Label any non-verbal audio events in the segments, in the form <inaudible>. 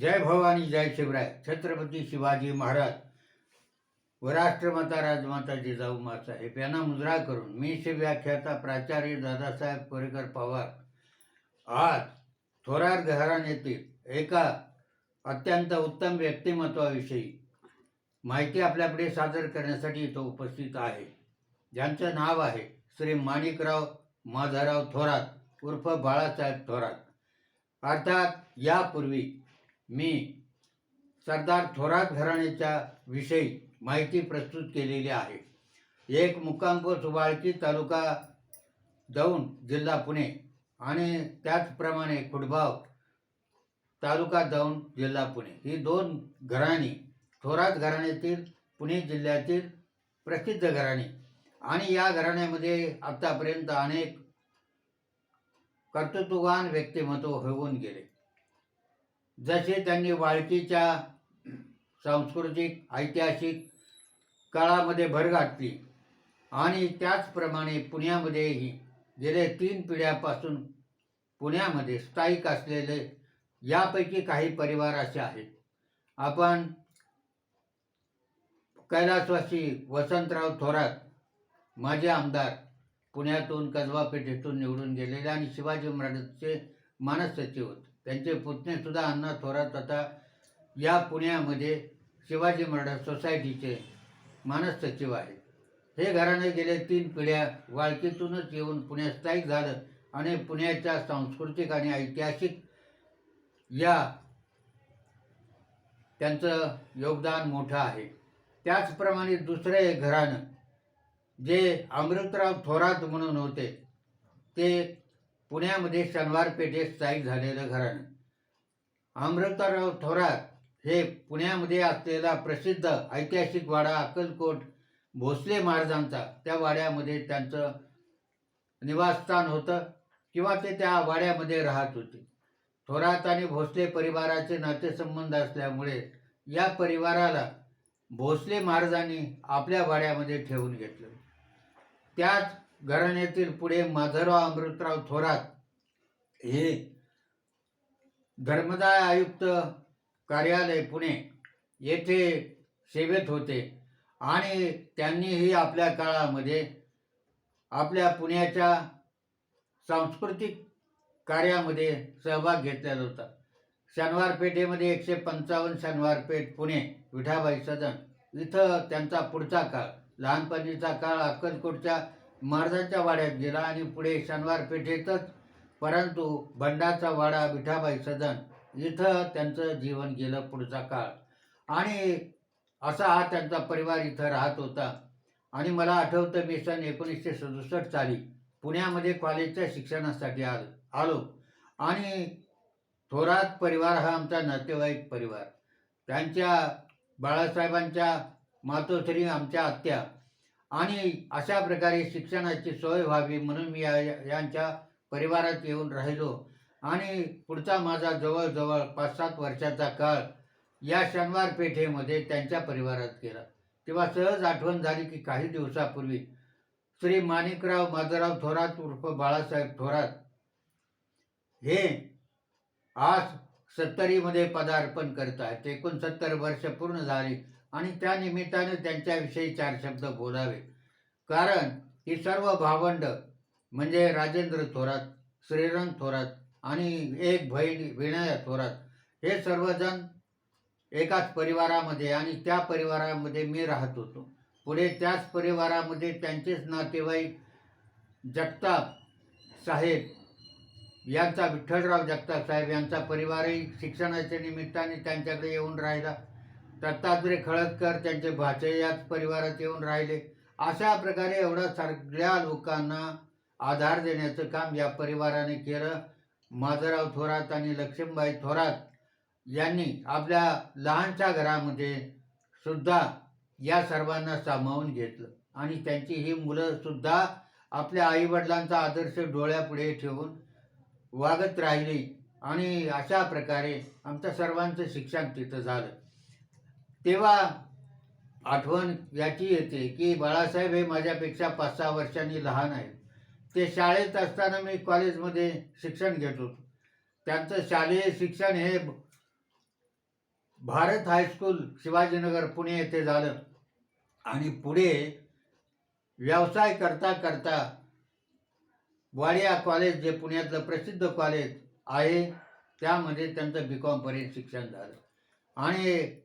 जय भवानी जय शिवराय. छत्रपती शिवाजी महाराज. व राष्ट्रमाता राजमाता जिजाऊ मासाहेब यांना मुजरा करून मी शिवव्याख्याता प्राचार्य दादासाहेब कोरेकर पवार. आज थोरात घराण्यातील एका अत्यंत उत्तम व्यक्तिमत्वाविषयी माहिती आपल्यापुढे सादर करण्यासाठी इथं उपस्थित आहे. ज्यांचं नाव आहे श्री माणिकराव माधवराव थोरात उर्फ बाळासाहेब थोरात. अर्थात यापूर्वी मी सरदार थोरात घराण्याच्या विषयी माहिती प्रस्तुत केलेली आहे. एक मुक्कामपूर सुबाळकी तालुका दौंड जिल्हा पुणे आणि त्याचप्रमाणे खुडबाव तालुका दौंड जिल्हा पुणे. ही दोन घराणी थोरात घराण्यातील पुणे जिल्ह्यातील प्रसिद्ध घराणी. आणि या घराण्यामध्ये आत्तापर्यंत अनेक कर्तृत्ववान व्यक्तिमत्व होऊन गेले. जसे त्यांनी वाळकीच्या सांस्कृतिक ऐतिहासिक काळामध्ये भर घातली आणि त्याचप्रमाणे पुण्यामध्येही गेले तीन पिढ्यापासून पुण्यामध्ये स्थायिक असलेले यापैकी काही परिवार असे आहेत. आपण कैलासवासी वसंतराव थोरात माजी आमदार पुण्यातून कसबा पेठेतून निवडून गेलेले आणि शिवाजी महाराजांचे मानस सचिव होते. त्यांचे पुतणे सुद्धा अण्णा थोरात आता या पुण्यामध्ये शिवाजी महाराज सोसायटीचे मानस सचिव आहेत. हे घराणे गेले तीन पिढ्या वाळकीतूनच येऊन पुण्यात स्थायिक झालं आणि पुण्याच्या सांस्कृतिक आणि ऐतिहासिक या त्यांचं योगदान मोठं आहे. त्याचप्रमाणे दुसरं एक घराणं जे अमृतराव थोरात म्हणून होते ते पुण्यामध्ये शनिवार पेठेत स्थायिक झालेलं घराणं. अमृतराव थोरात हे पुण्यामध्ये असलेला प्रसिद्ध ऐतिहासिक वाडा अक्कलकोट भोसले महाराजांचा त्या वाड्यामध्ये त्यांचं निवासस्थान होतं किंवा ते त्या वाड्यामध्ये राहत होते. थोरात आणि भोसले परिवाराचे नातेसंबंध असल्यामुळे या परिवाराला भोसले महाराजांनी आपल्या वाड्यामध्ये ठेवून घेतलं. त्याच घराण्यातील पुढे माधवराव अमृतराव थोरात हे धर्मदाय आयुक्त कार्यालय पुणे येथे सेवेत होते आणि त्यांनीही आपल्या काळामध्ये आपल्या पुण्याच्या सांस्कृतिक कार्यामध्ये सहभाग घेतलेला होता. शनिवार पेठेमध्ये एकशे पंचावन्न शनिवार पेठ पुणे विठाबाई सदन. इथं त्यांचा पुढचा काळ लहानपणीचा काळ अक्कलकोटच्या महाराजांच्या वाड्यात गेला आणि पुढे शनिवार पेठेतच परंतु बंडाचा वाडा विठाबाई सदन इथं त्यांचं जीवन गेलं पुढचा काळ. आणि असा हा त्यांचा परिवार इथं राहत होता. आणि मला आठवतं मी सन एकोणीसशे सदुसष्ट साली पुण्यामध्ये कॉलेजच्या शिक्षणासाठी आल आलो. आणि थोरात परिवार हा आमचा नातेवाईक परिवार. त्यांच्या बाळासाहेबांच्या मातोश्री आमच्या आत्या आणि अशा प्रकारे शिक्षणाची सोय व्हावी म्हणून मी या यांच्या परिवारात येऊन राहिलो. आणि पुढचा माझा जवळजवळ पाच सात वर्षाचा काळ या शनिवार पेठेमध्ये त्यांच्या परिवारात गेला. तेव्हा सहज आठवण झाली की काही दिवसापूर्वी श्री माणिकराव माधवराव थोरात उर्फ बाळासाहेब थोरात हे आज सत्तरीमध्ये पदार्पण करत आहेत. एकोणसत्तर वर्ष पूर्ण झाली. आणि त्या निमित्ताने त्यांच्याविषयी चार शब्द बोलावे. कारण ही सर्व भावंड म्हणजे राजेंद्र थोरात श्रीरंग थोरात आणि एक बहीण विनया थोरात हे सर्वजण एकाच परिवारामध्ये आणि त्या परिवारामध्ये मी राहत होतो. पुढे त्याच परिवारामध्ये त्यांचेच नातेवाईक जगताप साहेब यांचा विठ्ठलराव जगताप साहेब यांचा परिवारही शिक्षणाच्या निमित्ताने त्यांच्याकडे येऊन राहिला. दत्तात्रय खळदकर त्यांचे भाचे याच परिवारात येऊन राहिले. अशा प्रकारे एवढ्या सगळ्या लोकांना आधार देण्याचं काम या परिवाराने केलं. माधवराव थोरात आणि लक्ष्मीबाई थोरात यांनी आपल्या लहानच्या घरामध्ये सुद्धा या सर्वांना सामावून घेतलं. आणि त्यांची ही मुलं सुद्धा आपल्या आईवडिलांचा आदर्श डोळ्यापुढे ठेवून वागत राहिली. आणि अशा प्रकारे आमच्या सर्वांचं शिक्षण तिथं झालं. तेव्हा आठवण याची येते की बाळासाहेब हे माझ्यापेक्षा पाच सहा वर्षांनी लहान आहेत. ते शाळेत असताना मी कॉलेजमध्ये शिक्षण घेत होतो. त्यांचं शालेय शिक्षण हे भारत हायस्कूल शिवाजीनगर पुणे येथे झालं. आणि पुढे व्यवसाय करता करता वाडिया कॉलेज जे पुण्यातलं प्रसिद्ध कॉलेज आहे त्यामध्ये त्यांचं बी कॉमपर्यंत शिक्षण झालं. आणि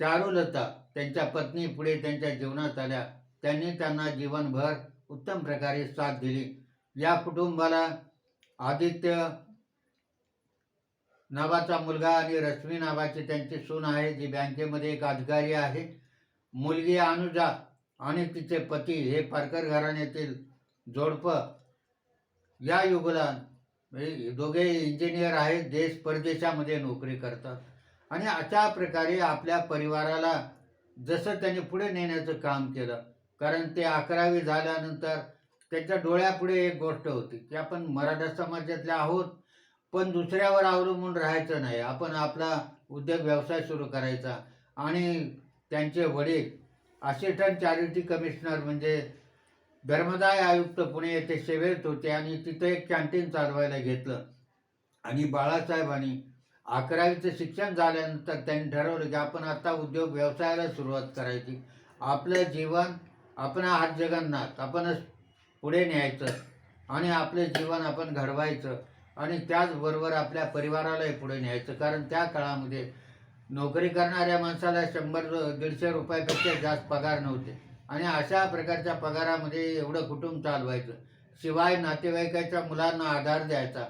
चारुलता त्यांच्या पत्नी पुढे त्यांच्या जीवनात आल्या. त्यांनी त्यांना जीवनभर उत्तम प्रकारे साथ दिली. या कुटुंबाला आदित्य नावाचा मुलगा आणि रश्मी नावाची त्यांची सून आहे जी बँकेमध्ये एक अधिकारी आहे. मुलगी अनुजा आणि तिचे पती हे पारकर घराण्यातील जोडपं. या युगला दोघे इंजिनियर आहेत देश परदेशामध्ये नोकरी करतात. आणि अशा प्रकारे आपल्या परिवाराला जसं त्यांनी पुढे नेण्याचं काम केलं. कारण ते अकरावी झाल्यानंतर त्यांच्या डोळ्यापुढे एक गोष्ट होती की आपण मराठा समाजातले आहोत पण दुसऱ्यावर अवलंबून राहायचं नाही. आपण आपला उद्योग व्यवसाय सुरू करायचा. आणि त्यांचे वडील असिस्टंट चॅरिटी कमिशनर म्हणजे धर्मदाय आयुक्त पुणे येथे सेवेत होते आणि तिथं एक कॅन्टीन चालवायला घेतलं. आणि बाळासाहेबांनी अकरावीचं शिक्षण झाल्यानंतर त्यांनी ठरवलं की आपण आता उद्योग व्यवसायाला सुरुवात करायची. आपलं जीवन आपण हात जगन्नाथ आपणच पुढे न्यायचं आणि आपलं जीवन आपण घडवायचं आणि त्याचबरोबर आपल्या परिवारालाही पुढे न्यायचं. कारण त्या काळामध्ये नोकरी करणाऱ्या माणसाला शंभर दीडशे रुपयापेक्षा जास्त पगार नव्हते. आणि अशा प्रकारच्या पगारामध्ये एवढं कुटुंब चालवायचं. शिवाय नातेवाईकाच्या मुलांना आधार द्यायचा.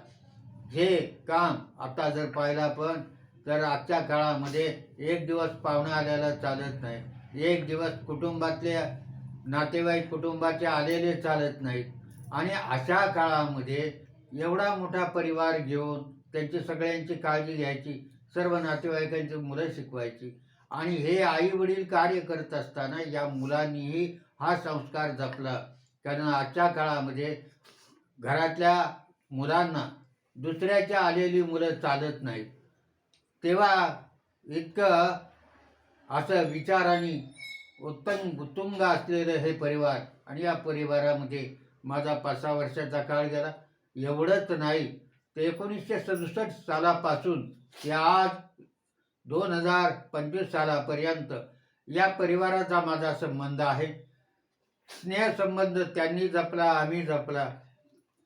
हे काम आता जर पाहिलं पण तर आजच्या काळामध्ये एक दिवस पाहुणा आल्याला चालत नाही. एक दिवस कुटुंबातले नातेवाईक कुटुंबाचे आलेले चालत नाहीत. आणि अशा काळामध्ये एवढा मोठा परिवार घेऊन त्यांची सगळ्यांची काळजी घ्यायची सर्व नातेवाईकांची मुलं शिकवायची. आणि हे आई वडील कार्य करत असताना या मुलांनीही हा संस्कार जपला. कारण आजच्या काळामध्ये घरातल्या मुलांना दुसऱ्याच्या आलेली मुलं चालत नाहीत. तेव्हा इतकं असं विचाराने उत्तम उत्तुंग असलेलं हे परिवार आणि या परिवारामध्ये माझा पाच सहा वर्षाचा काळ गेला. एवढंच नाही ते एकोणीसशे सदुसष्ट सालापासून ते आज दोन हजार पंचवीस सालापर्यंत या परिवाराचा माझा संबंध आहे. स्नेहसंबंध त्यांनी जपला आम्ही जपला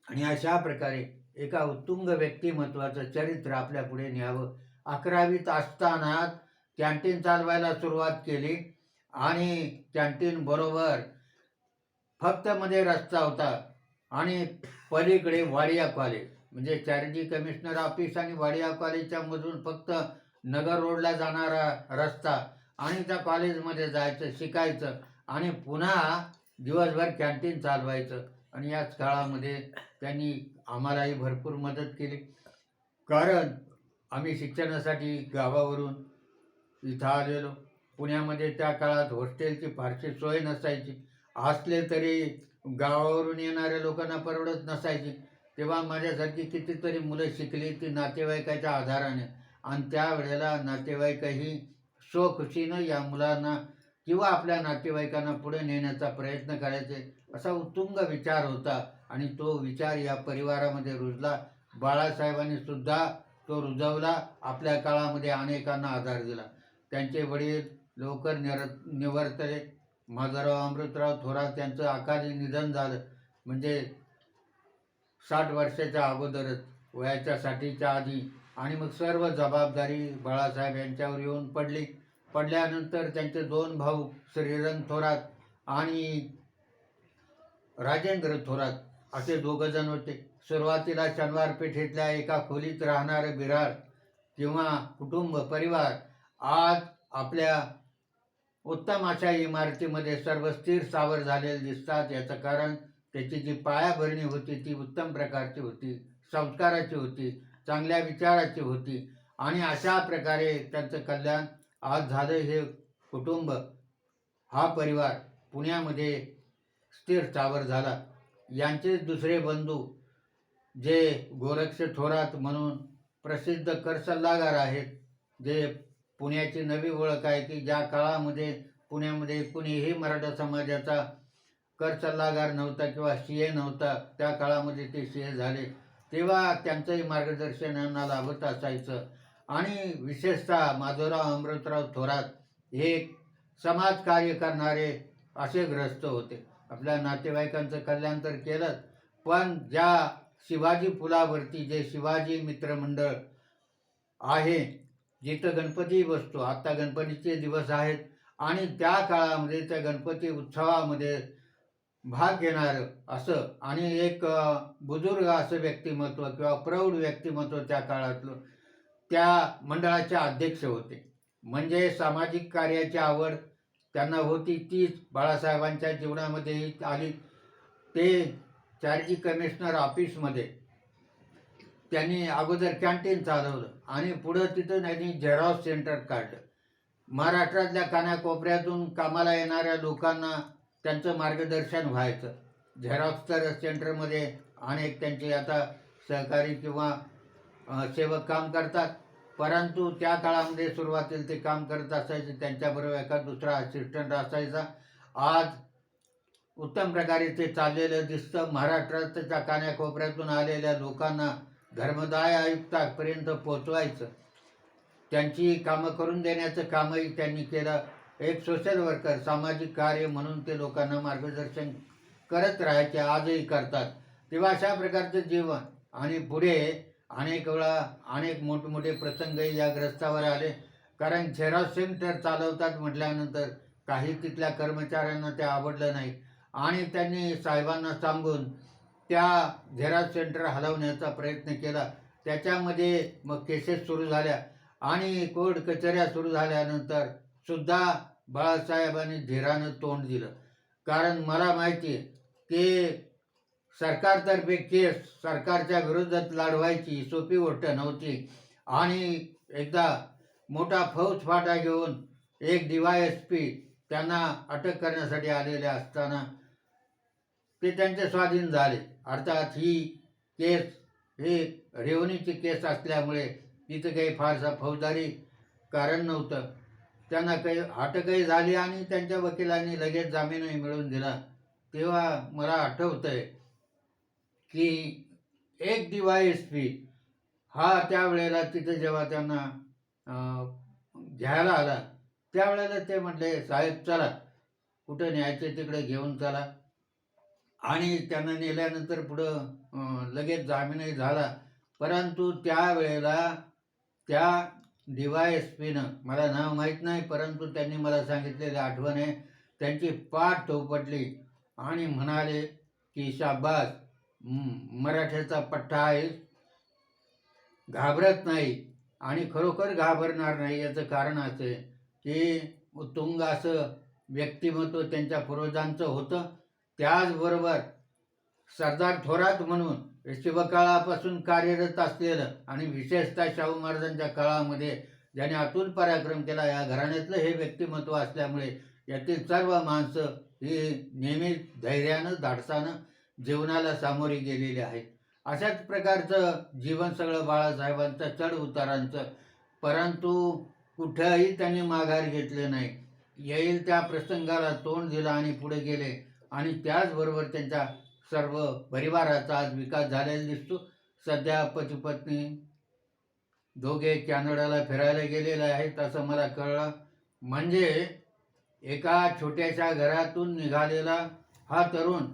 आणि अशा प्रकारे एका उत्तुंग व्यक्तिमत्वाचं चरित्र आपल्या पुढे न्यावं. अकरावीत असताना कॅन्टीन चालवायला सुरुवात केली आणि कॅन्टीन बरोबर फक्त मध्ये रस्ता होता आणि पलीकडे वाडिया कॉलेज म्हणजे चॅरिटी कमिशनर ऑफिस आणि वाडिया कॉलेजच्या मधून फक्त नगर रोडला जाणारा रस्ता आणि त्या कॉलेजमध्ये जायचं शिकायचं आणि पुन्हा दिवसभर कॅन्टीन चालवायचं. आणि याच काळामध्ये त्यांनी आम्हालाही भरपूर मदत केली. कारण आम्ही शिक्षणासाठी गावावरून इथं आलेलो. पुण्यामध्ये त्या काळात हॉस्टेलची फारशी सोय नसायची. असले तरी गावावरून येणाऱ्या लोकांना परवडत नसायची. तेव्हा माझ्यासारखी कितीतरी मुलं शिकली ती नातेवाईकाच्या आधाराने. आणि त्यावेळेला नातेवाईकही स्वखुशीनं या मुलांना किंवा आपल्या नातेवाईकांना पुढे नेण्याचा प्रयत्न करायचे. असा उत्तुंग विचार होता. आणि तो विचार या परिवारामध्ये रुजला. बाळासाहेबांनी सुद्धा तो रुजवला. आपल्या काळामध्ये अनेकांना आधार दिला. त्यांचे वडील लवकर निर निवर्तले माधवराव अमृतराव थोरात त्यांचं अकाली निधन झालं. म्हणजे साठ वर्षाच्या अगोदरच वयाच्या साठीच्या आधी. आणि मग सर्व जबाबदारी बाळासाहेब यांच्यावर येऊन पडली. पडल्यानंतर त्यांचे दोन भाऊ श्रीरंग थोरात आणि राजेंद्र थोरात असे दोघं जण होते. सुरुवातीला शनिवार पेठेतल्या एका खोलीत राहणारे बिराड किंवा कुटुंब परिवार आज आपल्या उत्तम अशा इमारतीमध्ये सर्व स्थिर सावर झालेले दिसतात. याचं कारण त्याची जी पायाभरणी होती ती उत्तम प्रकारची होती संस्काराची होती चांगल्या विचाराची होती आणि अशा प्रकारे त्यांचं कल्याण आज झालं. हे कुटुंब हा परिवार पुण्यामध्ये स्थिर स्थावर झाला. यांचे दुसरे बंधू जे गोरक्ष थोरात म्हणून प्रसिद्ध कर सल्लागार आहेत जे पुण्याची नवी ओळख आहे की ज्या काळामध्ये पुण्यामध्ये कुणीही मराठा समाजाचा कर सल्लागार नव्हता किंवा सी ए नव्हता त्या काळामध्ये ते सी ए झाले. तेव्हा त्यांचंही मार्गदर्शन यांना लाभत असायचं. आणि विशेषतः माधवराव अमृतराव थोरात हे समाजकार्य करणारे असे ग्रस्त होते. आपल्या नातेवाईकांचं कल्याण तर केलंच पण ज्या शिवाजी पुलावरती जे शिवाजी मित्रमंडळ आहे जिथं गणपती बसतो आत्ता गणपतीचे दिवस आहेत आणि त्या काळामध्ये त्या गणपती उत्सवामध्ये भाग घेणारं असं आणि एक बुजुर्ग असं व्यक्तिमत्व किंवा प्रौढ व्यक्तिमत्व त्या काळातलं त्या मंडळाचे अध्यक्ष होते. म्हणजे सामाजिक कार्याची आवड त्यांना होती तीच बाळासाहेबांच्या जीवनामध्ये आली. ते चार्जी कमिशनर ऑफिसमध्ये. त्यांनी अगोदर कॅन्टीन चालवलं आणि पुढं तिथं त्यांनी झेरॉक्स सेंटर काढलं. महाराष्ट्रातल्या कानाकोपऱ्यातून कामाला येणाऱ्या लोकांना त्यांचं मार्गदर्शन व्हायचं. झेरॉक्स तर सेंटरमध्ये अनेक त्यांचे आता सहकारी किंवा सेवक काम करतात. परंतु त्या काळामध्ये सुरुवातीला ते काम करत असायचे त्यांच्याबरोबर एका दुसरा असिस्टंट असायचा. आज उत्तम प्रकारे ते चाललेलं दिसतं. महाराष्ट्राच्या कान्याकोपऱ्यातून आलेल्या लोकांना धर्मदाय आयुक्तापर्यंत पोचवायचं. त्यांची कामं करून देण्याचं कामही त्यांनी केलं. एक सोशल वर्कर सामाजिक कार्य म्हणून ते लोकांना मार्गदर्शन करत राहायचे आजही करतात. तेव्हा अशा प्रकारचं जीवन. आणि पुढे अनेक वेळा अनेक मोठमोठे प्रसंगही या ग्रस्तावर आले. कारण झेरॉक्स सेंटर चालवतात म्हटल्यानंतर काही तिथल्या कर्मचाऱ्यांना ते आवडलं नाही. आणि त्यांनी साहेबांना सांगून त्या झेरॉक्स सेंटर हलवण्याचा प्रयत्न केला. त्याच्यामध्ये मग केसेस सुरू झाल्या आणि कोर्ट कचऱ्या सुरू झाल्यानंतर सुद्धा बाळासाहेबांनी धीरानं तोंड दिलं. कारण मला माहिती आहे की सरकारतर्फे केस सरकारच्या विरोधात लढवायची सोपी गोष्ट नव्हती. आणि एकदा मोठा फौजफाटा घेऊन एक डीवाय एस पी त्यांना अटक करण्यासाठी आलेले असताना ते त्यांचे स्वाधीन झाले. अर्थात ही केस ही रेवणीची केस असल्यामुळे तिथं काही फारसा फौजदारी कारण नव्हतं. त्यांना काही अटकही झाली आणि त्यांच्या वकिलांनी लगेच जामीनही मिळवून दिला. तेव्हा मला आठवतं आहे की एक एस पी हा त्यावेळेला तिथं जेव्हा त्यांना घ्यायला आला त्यावेळेला ते म्हटले साहेब चला. कुठं न्यायचे तिकडे घेऊन चला. आणि त्यांना नेल्यानंतर पुढं लगेच जामीनही झाला. परंतु त्यावेळेला त्या डीवाय एस पीनं मला नाव माहीत नाही परंतु त्यांनी मला सांगितलेली आठवण आहे. त्यांची पाठ थोपटली आणि म्हणाले की शाबास. मराठ्याचा पट्टा आहे. घाबरत नाही आणि खरोखर घाबरणार नाही याचं कारण असं आहे की उत्तुंग असं व्यक्तिमत्व त्यांच्या पूर्वजांचं होतं. त्याचबरोबर सरदार थोरात म्हणून शिवकाळापासून कार्यरत असलेलं आणि विशेषतः शाहू महाराजांच्या काळामध्ये ज्याने अतुल पराक्रम केला या घराण्यातलं हे व्यक्तिमत्व असल्यामुळे यातील सर्व माणसं ही नेहमी धैर्यानं धाडसानं जीवनाला सामोरी गेलेली आहेत. अशाच प्रकारचं जीवन सगळं बाळासाहेबांचं चढ उतारांचं परंतु कुठंही त्यांनी माघार घेतले नाही. येईल त्या प्रसंगाला तोंड दिलं आणि पुढे गेले. आणि त्याचबरोबर त्यांच्या सर्व परिवाराचा आज विकास झालेला दिसतो. सध्या पतीपत्नी दोघे कॅनडाला फिरायला गेलेले आहेत असं मला कळलं. म्हणजे एका छोट्याशा घरातून निघालेला हा तरुण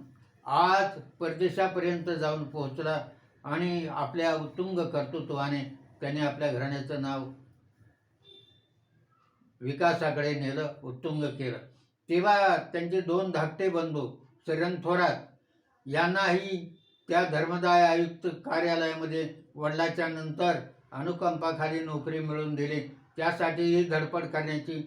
आज परदेशापर्यंत जाऊन पोहोचला आणि आपल्या उत्तुंग कर्तृत्वाने त्याने आपल्या घराण्याचं नाव विकासाकडे नेलं उत्तुंग केलं. तेव्हा त्यांचे दोन धाकटे बंधू श्रीरंग थोरात यांनाही त्या धर्मदाय आयुक्त कार्यालयामध्ये वडिलाच्या नंतर अनुकंपाखाली नोकरी मिळवून दिली. त्यासाठीही धडपड करण्याची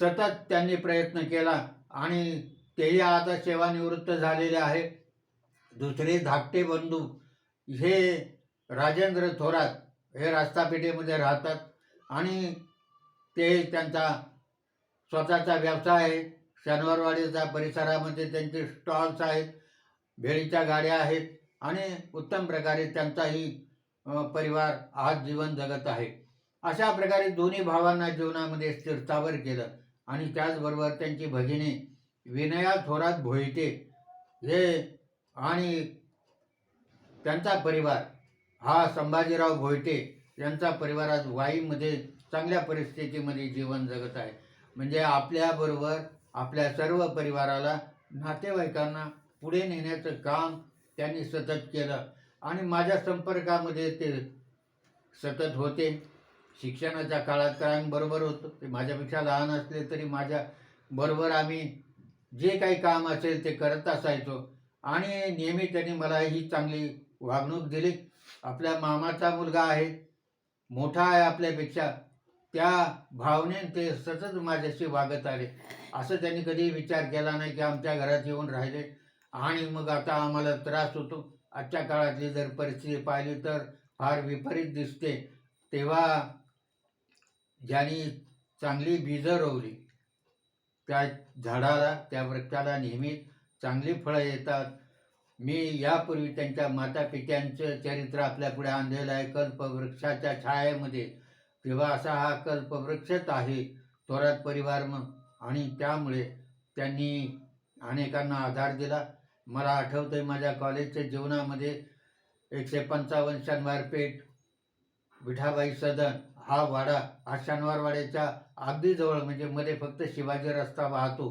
सतत त्यांनी प्रयत्न केला आणि तेही आता सेवानिवृत्त झालेले आहे दुसरे धाकटे बंधू हे राजेंद्र थोरात हे रास्तापेठेमध्ये राहतात आणि ते त्यांचा स्वतःचा व्यवसाय आहे. शनिवारवाडीचा परिसरामध्ये त्यांचे स्टॉल्स आहेत भेळीच्या गाड्या आहेत आणि उत्तम प्रकारे त्यांचाही परिवार आज जीवन जगत आहे. अशा प्रकारे दोन्ही भावांना जीवनामध्ये स्थिरतावर केलं आणि त्याचबरोबर त्यांची भगिनी विनया थोरात भोईटे हे आणि त्यांचा परिवार. हा संभाजीराव भोईटे यांचा परिवार आज वाईमध्ये चांगल्या परिस्थितीमध्ये जीवन जगत आहे. म्हणजे आपल्याबरोबर आपल्या सर्व परिवाराला नातेवाईकांना पुढे नेण्याचं काम त्यांनी सतत केलं. आणि माझ्या संपर्कामध्ये ते सतत होते. शिक्षणाच्या काळात काळांबरोबर होतो. ते माझ्यापेक्षा लहान असले तरी माझ्या बरोबर आम्ही जे काही काम असेल ते करत असायचो. आणि नेहमी त्यांनी मला ही चांगली वागणूक दिली. आपल्या मामाचा मुलगा आहे. मोठा आहे आपल्यापेक्षा. त्या भावनेने ते सतत माझ्याशी वागत आले. असं त्यांनी कधी विचार केला नाही की आमच्या घरात येऊन राहिले. आणि मग आता आम्हाला त्रास होतो. आजच्या काळातली जर परिस्थिती पाहिली तर फार विपरीत दिसते. तेव्हा ज्यांनी चांगली बीजं रोवली. त्या झाडाला त्या वृक्षाला नेहमी चांगली फळं येतात. मी यापूर्वी त्यांच्या माता पित्यांचं चरित्र आपल्यापुढे आणलेलं आहे. कल्पवृक्षाच्या छायेमध्ये. तेव्हा असा हा कल्पवृक्षच आहे थोरात परिवार मग आणि त्यामुळे त्यांनी अनेकांना आधार दिला. मला आठवतं आहे माझ्या कॉलेजच्या जीवनामध्ये एकशे पंचावन्न शनिवार पेठ विठाबाई सदन हा वाडा हा शनिवार वाड्याच्या अगदी जवळ म्हणजे मध्ये फक्त शिवाजी रस्ता वाहतो.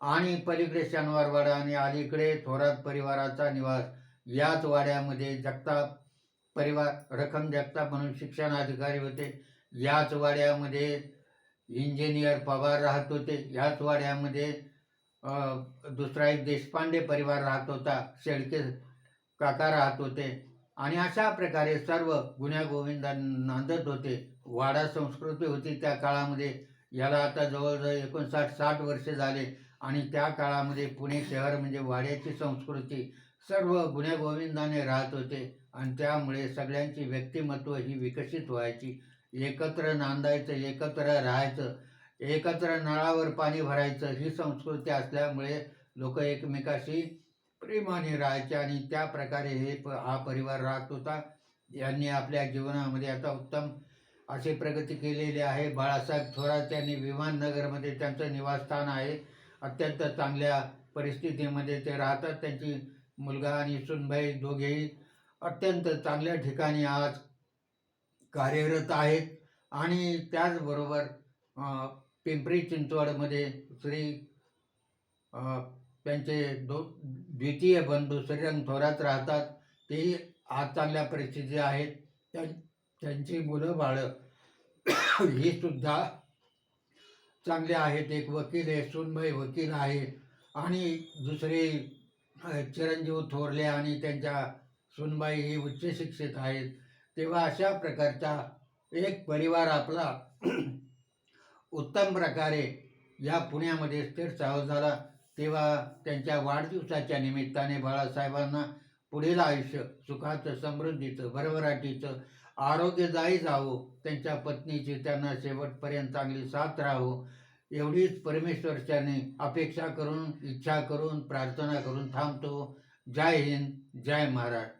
आणि पलीकडे शनिवार वाडा आणि अलीकडे थोरात परिवाराचा निवास. याच वाड्यामध्ये जगताप परिवार रखम जगताप म्हणून शिक्षण अधिकारी होते. याच वाड्यामध्ये इंजिनियर पवार राहत होते. याच वाड्यामध्ये दुसरा एक देशपांडे परिवार राहत होता. शेळके काका राहत होते. आणि अशा प्रकारे सर्व गुन्ह्या नांदत होते. वाडा संस्कृती होती त्या काळामध्ये. याला आता जवळजवळ एकोणसाठ साठ वर्षे झाले आणि त्या काळामध्ये पुणे शहर म्हणजे वाड्याची संस्कृती सर्व गुन्ह्या गोविंदाने राहत होते. आणि त्यामुळे सगळ्यांची व्यक्तिमत्व ही विकसित व्हायची. एकत्र नांदायचं एकत्र राहायचं एकत्र नळावर पाणी भरायचं ही संस्कृती असल्यामुळे लोक एकमेकाशी प्रेमाने राहायचे आणि त्या प्रकारे हे प हा परिवार राहत होता. यांनी आपल्या जीवनामध्ये आता उत्तम असे प्रगती केलेली आहे. बाळासाहेब थोरात यांनी विमाननगरमध्ये त्यांचं निवासस्थान आहे. अत्यंत चांगल्या परिस्थितीमध्ये ते राहतात. त्यांची मुलगा आणि सुनबाई दोघेही अत्यंत चांगल्या ठिकाणी आज कार्यरत आहेत. आणि त्याचबरोबर पिंपरी चिंचवडमध्ये श्री त्यांचे दो द्वितीय बंधू श्रीरंग थोरात राहतात. तेही आज चांगल्या परिस्थिती आहेत. त्यां त्यांची मुलं बाळं <coughs> ही सुद्धा चांगले आहेत. एक वकील आहे सुनबाई वकील आहे. आणि दुसरे चिरंजीव थोरले आणि त्यांच्या सुनबाई ही उच्च शिक्षित आहेत. तेव्हा अशा प्रकारचा एक परिवार आपला <coughs> उत्तम प्रकारे या पुण्यामध्ये स्थिर झाला. तेव्हा त्यांच्या वाढदिवसाच्या निमित्ताने बाळासाहेबांना पुढील आयुष्य सुखाचं समृद्धीचं भरभराटीचं आरोग्यदायी जावो त्यांच्या पत्नीची त्यांना शेवटपर्यंत चांगली साथ राहो एवढीच परमेश्वरच्याने अपेक्षा करून इच्छा करून प्रार्थना करून थांबतो. जय हिंद जय महाराष्ट्र.